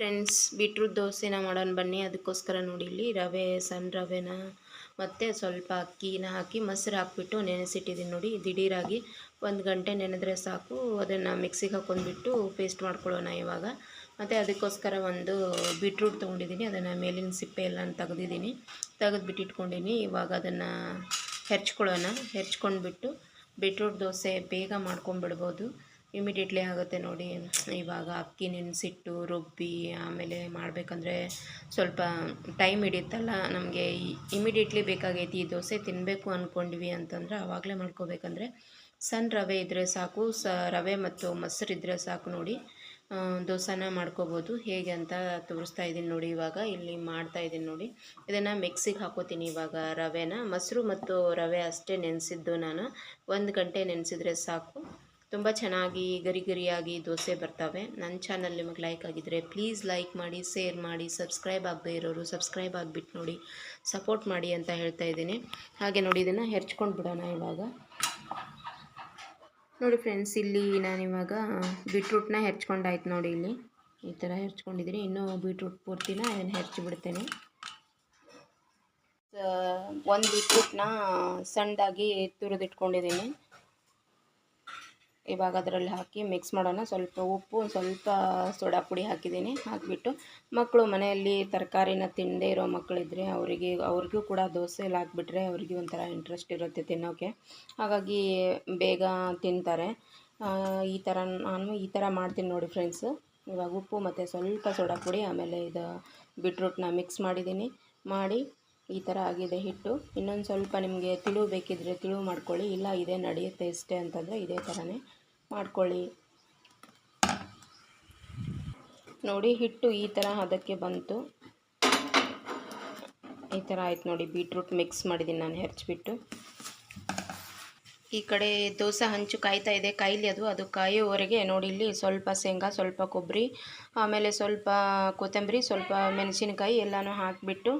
Friends, beetroot ದೋಸೆನ ಮಾಡೋಣ ಬನ್ನಿ. ಅದಕ್ಕೋಸ್ಕರ ನೋಡಿ ಇಲ್ಲಿ ರವೆ, ಸಣ್ಣ ರವೆನ ಮತ್ತು ಸ್ವಲ್ಪ ಅಕ್ಕಿನ ಹಾಕಿ ಮೊಸರು ಹಾಕ್ಬಿಟ್ಟು ನೆನೆಸಿಟ್ಟಿದ್ದೀನಿ ನೋಡಿ. ದಿಢೀರಾಗಿ ಒಂದು ಗಂಟೆ ನೆನೆದ್ರೆ ಸಾಕು. ಅದನ್ನು ಮಿಕ್ಸಿಗೆ ಹಾಕ್ಕೊಂಡ್ಬಿಟ್ಟು ಪೇಸ್ಟ್ ಮಾಡ್ಕೊಳ್ಳೋಣ ಇವಾಗ. ಮತ್ತು ಅದಕ್ಕೋಸ್ಕರ ಒಂದು ಬೀಟ್ರೂಟ್ ತೊಗೊಂಡಿದ್ದೀನಿ. ಅದನ್ನು ಮೇಲಿನ ಸಿಪ್ಪೆ ಎಲ್ಲ ತೆಗೆದಿದ್ದೀನಿ. ತೆಗೆದುಬಿಟ್ಟು ಇಟ್ಕೊಂಡಿನಿ. ಇವಾಗ ಅದನ್ನು ಹೆರ್ಚ್ಕೊಳ್ಳೋಣ. ಹೆರ್ಚ್ಕೊಂಡ್ಬಿಟ್ಟು ಬೀಟ್ರೂಟ್ ದೋಸೆ ಬೇಗ ಮಾಡ್ಕೊಂಬಿಡ್ಬೋದು ಇಮಿಡಿಯೇಟ್ಲಿ ಆಗುತ್ತೆ ನೋಡಿ. ಇವಾಗ ಅಕ್ಕಿ ನೆನೆಸಿಟ್ಟು, ರುಬ್ಬಿ, ಆಮೇಲೆ ಮಾಡಬೇಕಂದ್ರೆ ಸ್ವಲ್ಪ ಟೈಮ್ ಹಿಡಿಯುತ್ತಲ್ಲ. ನಮಗೆ ಇಮಿಡಿಯೇಟ್ಲಿ ಬೇಕಾಗೈತಿ ಈ ದೋಸೆ ತಿನ್ನಬೇಕು ಅಂದ್ಕೊಂಡ್ವಿ ಅಂತಂದ್ರೆ ಆವಾಗಲೇ ಮಾಡ್ಕೋಬೇಕಂದ್ರೆ ಸಣ್ಣ ರವೆ ಇದ್ದರೆ ಸಾಕು, ಸ ರವೆ ಮತ್ತು ಮೊಸರು ಇದ್ದರೆ ಸಾಕು ನೋಡಿ. ದೋಸೆನ ಮಾಡ್ಕೋಬೋದು. ಹೇಗೆ ಅಂತ ತೋರಿಸ್ತಾ ಇದ್ದೀನಿ ನೋಡಿ ಇವಾಗ. ಇಲ್ಲಿ ಮಾಡ್ತಾ ಇದ್ದೀನಿ ನೋಡಿ. ಇದನ್ನು ಮಿಕ್ಸಿಗೆ ಹಾಕೋತೀನಿ ಇವಾಗ ರವೆನ. ಮೊಸರು ಮತ್ತು ರವೆ ಅಷ್ಟೇ ನೆನೆಸಿದ್ದು ನಾನು. ಒಂದು ಗಂಟೆ ನೆನೆಸಿದ್ರೆ ಸಾಕು. ತುಂಬ ಚೆನ್ನಾಗಿ ಗರಿ ಗರಿಯಾಗಿ ದೋಸೆ ಬರ್ತವೆ. ನನ್ನ ಚಾನಲ್ ನಿಮಗೆ ಲೈಕ್ ಆಗಿದ್ದರೆ ಪ್ಲೀಸ್ ಲೈಕ್ ಮಾಡಿ ಶೇರ್ ಮಾಡಿ ಸಬ್ಸ್ಕ್ರೈಬ್ ಆಗದೆ ಇರೋರು ಸಬ್ಸ್ಕ್ರೈಬ್ ಆಗಿಬಿಟ್ಟು ನೋಡಿ ಸಪೋರ್ಟ್ ಮಾಡಿ ಅಂತ ಹೇಳ್ತಾ ಇದ್ದೀನಿ. ಹಾಗೆ ನೋಡಿ ಇದನ್ನು ಹೆರ್ಚ್ಕೊಂಡು ಬಿಡೋಣ ಇವಾಗ. ನೋಡಿ ಫ್ರೆಂಡ್ಸ್ ಇಲ್ಲಿ ನಾನು ಇವಾಗ ಬೀಟ್ರೂಟ್ನ ಹೆರ್ಚ್ಕೊಂಡಾಯ್ತು ನೋಡಿ ಇಲ್ಲಿ. ಈ ಥರ ಹೆರ್ಚ್ಕೊಂಡಿದ್ದೀನಿ. ಇನ್ನೂ ಬೀಟ್ರೂಟ್ ಪೂರ್ತಿನ ಅದನ್ನು ಹೆರ್ಚಿಬಿಡ್ತೇನೆ ಒಂದು ಬೀಟ್ರೂಟ್ನ ಸಣ್ಣದಾಗಿ ತುರಿದಿಟ್ಕೊಂಡಿದ್ದೀನಿ. ಇವಾಗ ಅದರಲ್ಲಿ ಹಾಕಿ ಮಿಕ್ಸ್ ಮಾಡೋಣ. ಸ್ವಲ್ಪ ಉಪ್ಪು, ಸ್ವಲ್ಪ ಸೋಡಾ ಪುಡಿ ಹಾಕಿದ್ದೀನಿ. ಹಾಕಿಬಿಟ್ಟು ಮಕ್ಕಳು ಮನೆಯಲ್ಲಿ ತರಕಾರಿನ ತಿನ್ನದೇ ಇರೋ ಮಕ್ಕಳಿದ್ರೆ ಅವರಿಗೆ, ಅವ್ರಿಗೂ ಕೂಡ ದೋಸೆಲಿ ಹಾಕ್ಬಿಟ್ರೆ ಅವರಿಗೆ ಒಂಥರ ಇಂಟ್ರೆಸ್ಟ್ ಇರುತ್ತೆ ತಿನ್ನೋಕ್ಕೆ ಹಾಗಾಗಿ ಬೇಗ ತಿಂತಾರೆ. ಈ ಥರ ನಾನು ಈ ಥರ ಮಾಡ್ತೀನಿ ನೋಡಿ ಫ್ರೆಂಡ್ಸು ಇವಾಗ ಉಪ್ಪು ಮತ್ತು ಸ್ವಲ್ಪ ಸೋಡಾ ಪುಡಿ, ಆಮೇಲೆ ಇದು ಬೀಟ್ರೂಟ್ನ ಮಿಕ್ಸ್ ಮಾಡಿದ್ದೀನಿ. ಮಾಡಿ ಈ ಥರ ಆಗಿದೆ ಹಿಟ್ಟು. ಇನ್ನೊಂದು ಸ್ವಲ್ಪ ನಿಮಗೆ ತಿಳು ಬೇಕಿದ್ರೆ ತಿಳು ಮಾಡ್ಕೊಳ್ಳಿ, ಇಲ್ಲ ಇದೇ ನಡೆಯುತ್ತೆ ಇಷ್ಟೇ ಅಂತಂದರೆ ಇದೇ ಥರನೇ ಮಾಡ್ಕೊಳ್ಳಿ. ನೋಡಿ, ಹಿಟ್ಟು ಈ ಥರ ಅದಕ್ಕೆ ಬಂತು. ಈ ಥರ ಆಯ್ತು ನೋಡಿ, ಬೀಟ್ರೂಟ್ ಮಿಕ್ಸ್ ಮಾಡಿದ್ದೀನಿ ನಾನು ಹೆರ್ಚ್ಬಿಟ್ಟು. ಈ ಕಡೆ ದೋಸೆ ಹಂಚು ಕಾಯ್ತಾ ಇದೆ, ಕಾಯಿಲಿ ಅದು. ಅದು ಕಾಯೋವರೆಗೆ ನೋಡಿ, ಇಲ್ಲಿ ಸ್ವಲ್ಪ ಶೇಂಗಾ, ಸ್ವಲ್ಪ ಕೊಬ್ಬರಿ, ಆಮೇಲೆ ಸ್ವಲ್ಪ ಕೊತ್ತಂಬರಿ, ಸ್ವಲ್ಪ ಮೆಣಸಿನಕಾಯಿ ಎಲ್ಲನೂ ಹಾಕಿಬಿಟ್ಟು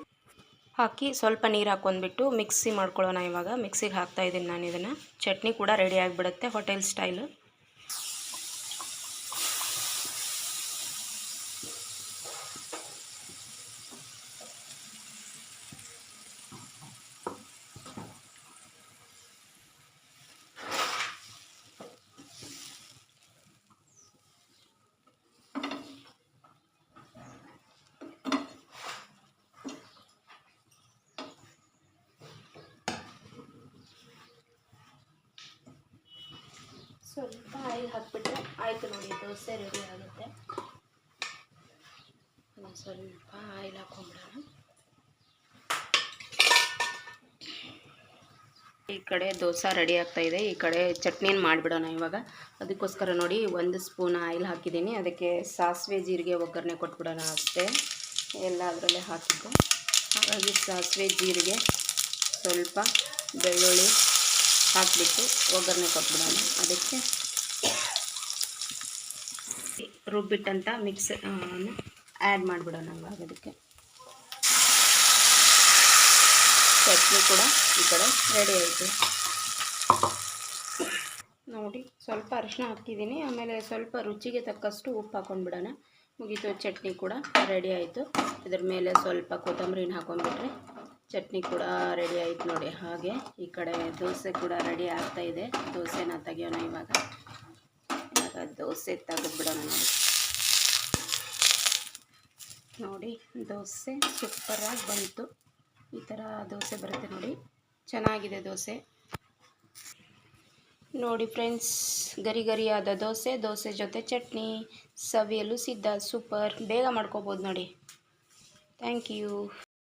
ಹಾಕಿ ಸ್ವಲ್ಪ ನೀರು ಹಾಕ್ಕೊಂಡ್ಬಿಟ್ಟು ಮಿಕ್ಸಿ ಮಾಡ್ಕೊಳ್ಳೋಣ ಇವಾಗ. ಮಿಕ್ಸಿಗೆ ಹಾಕ್ತಾಯಿದ್ದೀನಿ ನಾನು ಇದನ್ನು. ಚಟ್ನಿ ಕೂಡ ರೆಡಿ ಆಗಿಬಿಡುತ್ತೆ, ಹೋಟೆಲ್ ಸ್ಟೈಲು. ಸ್ವಲ್ಪ ಆಯಿಲ್ ಹಾಕ್ಬಿಟ್ರೆ ಆಯಿತು ನೋಡಿ ದೋಸೆ ರೆಡಿ ಆಗುತ್ತೆ. ಸ್ವಲ್ಪ ಆಯಿಲ್ ಹಾಕೊಂಡ್ಬಿಡೋಣ ಈ ಕಡೆ ದೋಸೆ ರೆಡಿ ಆಗ್ತಾ ಇದೆ. ಈ ಕಡೆ ಚಟ್ನಿನ ಮಾಡಿಬಿಡೋಣ ಇವಾಗ. ಅದಕ್ಕೋಸ್ಕರ ನೋಡಿ, ಒಂದು ಸ್ಪೂನ್ ಆಯಿಲ್ ಹಾಕಿದ್ದೀನಿ. ಅದಕ್ಕೆ ಸಾಸಿವೆ ಜೀರಿಗೆ ಒಗ್ಗರಣೆ ಕೊಟ್ಬಿಡೋಣ ಅಷ್ಟೇ. ಎಲ್ಲ ಅದರಲ್ಲೇ ಹಾಕಿದ್ದು. ಹಾಗಾಗಿ ಸಾಸಿವೆ ಜೀರಿಗೆ ಸ್ವಲ್ಪ ಬೆಳ್ಳುಳ್ಳಿ ಹಾಕಿಬಿಟ್ಟು ಒಗ್ಗರಣೆ ಕೊಟ್ಬಿಡೋಣ. ಅದಕ್ಕೆ ರುಬ್ಬಿಟ್ಟಂಥ ಮಿಕ್ಸ್ ಆ್ಯಡ್ ಮಾಡಿಬಿಡೋಣ ಇವಾಗ ಅದಕ್ಕೆ. ಚಟ್ನಿ ಕೂಡ ಈ ಕಡೆ ರೆಡಿ ಆಯಿತು. ನೋಡಿ, ಸ್ವಲ್ಪ ಅರಿಶಿನ ಹಾಕಿದ್ದೀನಿ. ಆಮೇಲೆ ಸ್ವಲ್ಪ ರುಚಿಗೆ ತಕ್ಕಷ್ಟು ಉಪ್ಪು ಹಾಕೊಂಡ್ಬಿಡೋಣ. ಮುಗೀತು ಚಟ್ನಿ ಕೂಡ ರೆಡಿ ಆಯಿತು. ಇದ್ರ ಮೇಲೆ ಸ್ವಲ್ಪ ಕೊತ್ತಂಬರಿನ ಹಾಕೊಂಡ್ಬಿಟ್ರೆ ಚಟ್ನಿ ಕೂಡ ರೆಡಿ ಆಯ್ತು ನೋಡಿ. ಹಾಗೆ ಈ ಕಡೆ ದೋಸೆ ಕೂಡ ರೆಡಿ ಆಗ್ತಾ ಇದೆ. ದೋಸೆನ ತೆಗಿಯೋಣ ಇವಾಗ. ಇವಾಗ ದೋಸೆ ತೆಗೆದ್ಬಿಡೋಣ ನೋಡಿ. ನೋಡಿ, ದೋಸೆ ಸೂಪರಾಗಿ ಬಂತು. ಈ ಥರ ದೋಸೆ ಬರುತ್ತೆ ನೋಡಿ. ಚೆನ್ನಾಗಿದೆ ದೋಸೆ. ನೋಡಿ ಫ್ರೆಂಡ್ಸ್, ಗರಿ ಗರಿಯಾದ ದೋಸೆ ದೋಸೆ ಜೊತೆ ಚಟ್ನಿ. ಸವಿಯಲು ಸಿದ್ಧ, ಸೂಪರ್. ಬೇಗ ಮಾಡ್ಕೋಬೋದು ನೋಡಿ. Thank you.